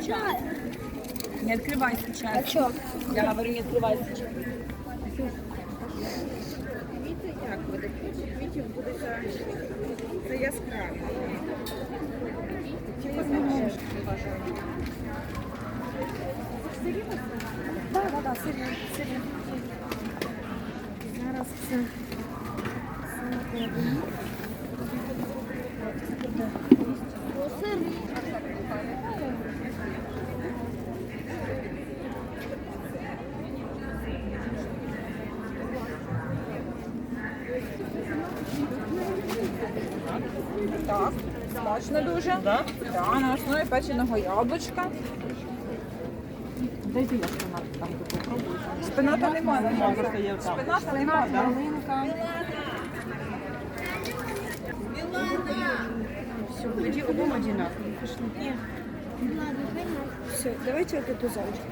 сейчас. Не открывай А сейчас. чё? Я говорю, не открывай сейчас. Квіти як буде? Квітів буде за це яскраво. Чи ви знаєте? Да, да, да, сирі, сирі. Зараз все. Все накладемо. Так, смачно дуже. Да? Да, на основі печеного яблучка. Дайте я шпинат там попробую. Спината немає. немає. Спината немає. Малинка. Все, тоді обом одинаково. Пішли. Все, давайте вот эту залочку.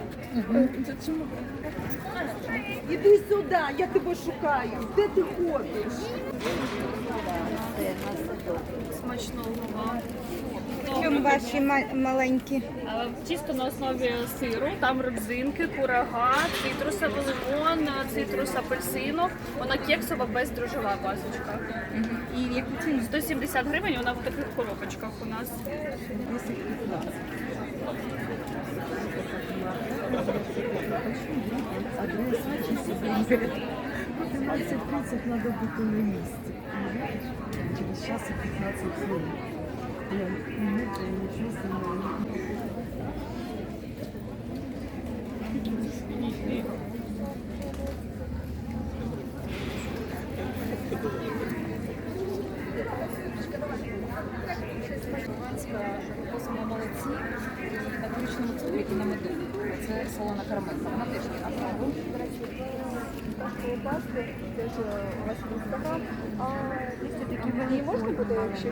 Іди сюди, я тебе шукаю. Де ти ходиш? Смачного вам. Чому ваші ма- маленькі? Е, Тісто на основі сиру, там родзинки, курага, цитрусовий лимон, цитрус апельсину. Вона кексова бездрожжова пасочка. І яку ціну? 170 гривень, вона в таких коробочках у нас. Адреса 12.30 надо бути на місці. Через час і 15 хвилин. Я не нічого не Косимо молодці на коричневому цукрі і на меду. Це солона карамелька. Вона теж є на пробу.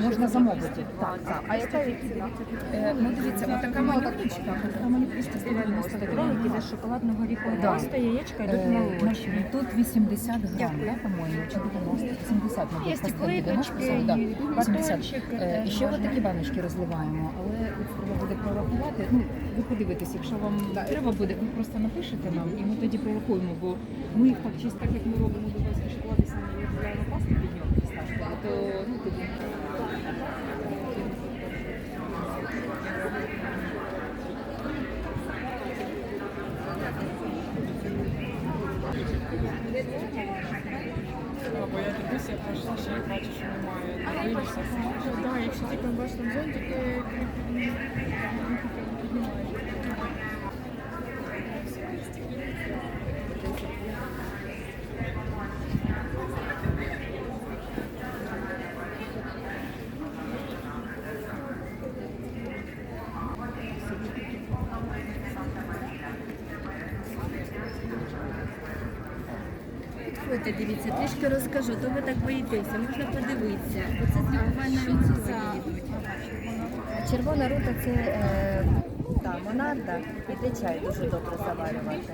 Можна замовити. Так, так. А яка ціна? Е, Ну дивіться, отака малюночка, така малюночка 190 гривень, іде з шоколадного горіхового паста, яєчка йдуть молочні. Тут 80 грам, да, по-моєму, чи 90? 80, мабуть, Є пастиль 90, да, і 80. батончик Е, теж І ще можна. от такі баночки розливаємо, але от треба буде прорахувати. Ну, ви подивитесь, якщо вам треба буде, ви просто напишете нам, і ми тоді прорахуємо, бо ми їх так чисто, так як ми робимо дубайські шоколади, саме розробляємо пасту під нього фісташкову, то ну, тоді Бо я дивлюся, я пройшла, ще я бачу, що немає. Дивлюся, Так, якщо тільки бачите зонтики, Підходьте, дивіться, трішки розкажу, то ви так боїтеся, можна подивитися. Оце з лікувальної методики йдуть. Червона рута це е, та, монарда, іде чай дуже добре заварювати.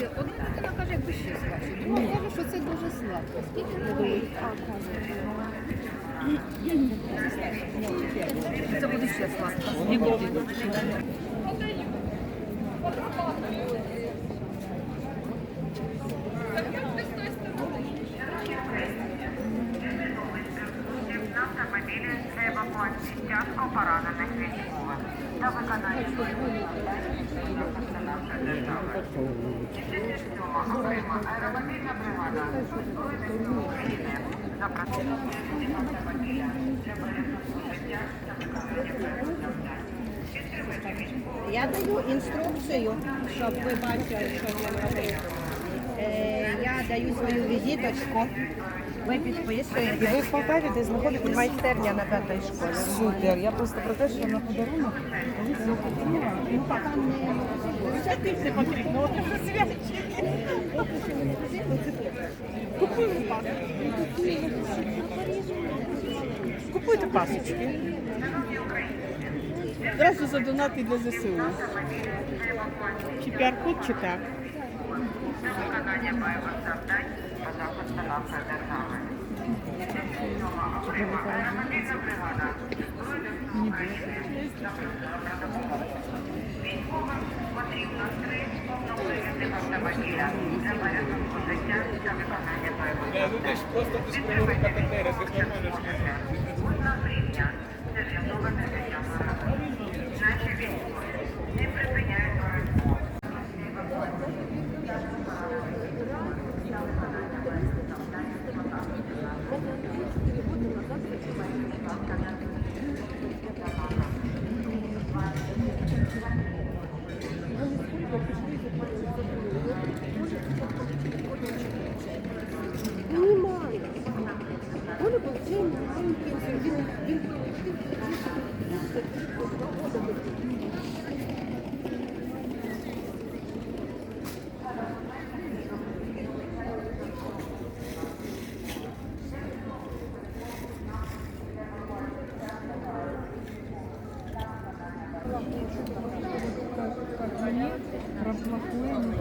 Бачите, одна людина ну, каже, якби ще слабше. Друга каже, що це дуже сладко. Скільки не говорить? Це буде ще сладко. Ніколи. Тяжко поранених військових та виконання. Я даю інструкцію, щоб ви бачили, що я робити. Е, я даю свою візиточку. Ви підписуєте. І ви в Полтаві, де знаходитесь? Майстерня на п'ятій школі. Супер. Я просто про те, що на подарунок колись. Ну, не потрібно, от. Купуємо пасочки. Купуйте пасочки. Одразу задонати для ЗСУ. Чи піар-код, чи так? Для виконання бойових завдань та захисту нашої держави. 77 окрема аеромобільна бригада Збройних сил України про допомогу. Військовим потрібно три повнопривідних автомобіля. Розмахуємо.